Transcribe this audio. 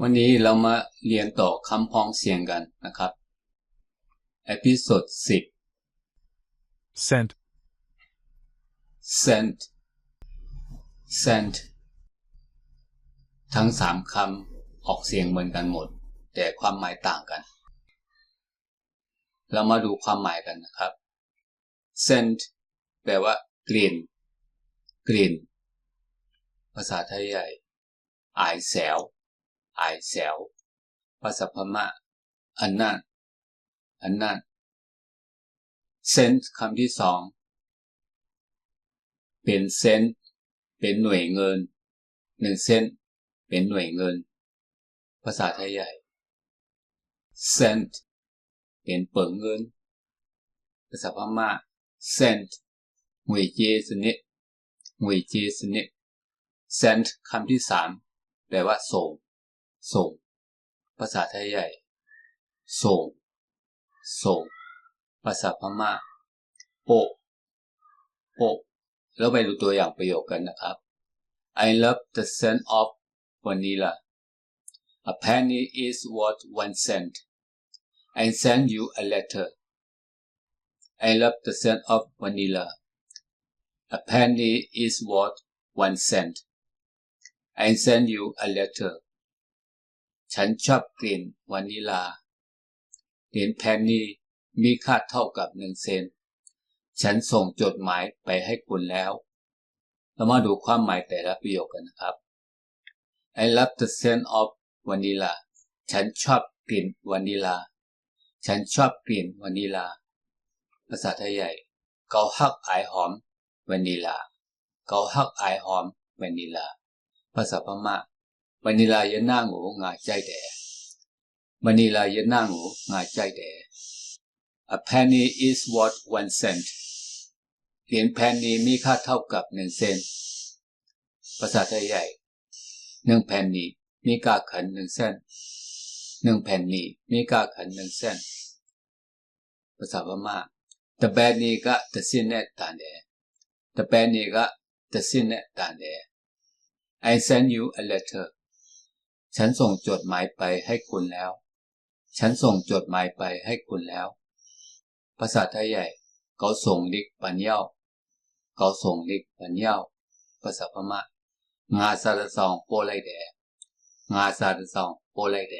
วันนี้เรามาเรียนต่อคำพ้องเสียงกันนะครับเอพิโซดสิบ scent, scent scent ทั้งสามคำออกเสียงเหมือนกันหมด แต่ความหมายต่างกัน เรามาดูความหมายกันนะครับ scent แปลว่ากลิ่น กลิ่น ภาษาไทยใหญ่ อายแสว อายแสวภาษาพม่าอันนั้นอันนั้น scent คำที่สอง เป็นเซนต์เป็นหน่วยเงินหนึ่งเซนต์เป็นหน่วยเงิน ภาษาไทยใหญ่เซนต์เป็นเปิงเงิน ภาษาพม่าเซนต์หน่วยเจสนิหน่วยเจสนิดเซนต์คำที่สามแปลว่าส่ง ส่ง ภาษาไทยใหญ่ ส่ง ส่ง ภาษาพม่า โปะโปะแล้วไปดูตัวอย่างประโยคกันนะครับ I love the scent of vanilla a penny is worth one cent I send you a letter I love the scent of vanilla a penny is worth one cent I send you a letter ฉันชอบกลิ่นวานิลา เหรียญแพนนีมีค่าเท่ากับหนึ่งเซน ฉันส่งจดหมายไปให้คุณแล้ว เรามาดูความหมายแต่ละประโยคกันนะครับ I love the scent of vanilla ฉันชอบกลิ่นวานิลา ฉันชอบกลิ่นวานิลา ภาษาไทยใหญ่เกาฮักไอายหอมวานิลาเกาฮักไอายหอมวานิลา ภาษาพม่า วานิลายันหน้างูงาใจแดวานิลายันหน้างูงาใจแด A penny is worth one cent เหรียญแพนนีมีค่าเท่ากับหนึ่งเซนภาษาไทยใหญ่หนึ่งแผ่นนีมีค่าขันหนึ่งเซนหนึ่งแผ่นนีมีค่าขันหนึ่งเซนภาษาพม่าตะแบนนีก็ตะสินเนตตันเดตะแบนนีก็ตะสินเนตตันเด I send you a letter ฉันส่งจดหมายไปให้คุณแล้ว ฉันส่งจดหมายไปให้คุณแล้ว ภาษาไทยใหญ่เขาส่งลิกปัญญาเขาส่งลิกปัญญาภาษาพม่างาซาดซองโปไลแดงาซาดซองโปไลแด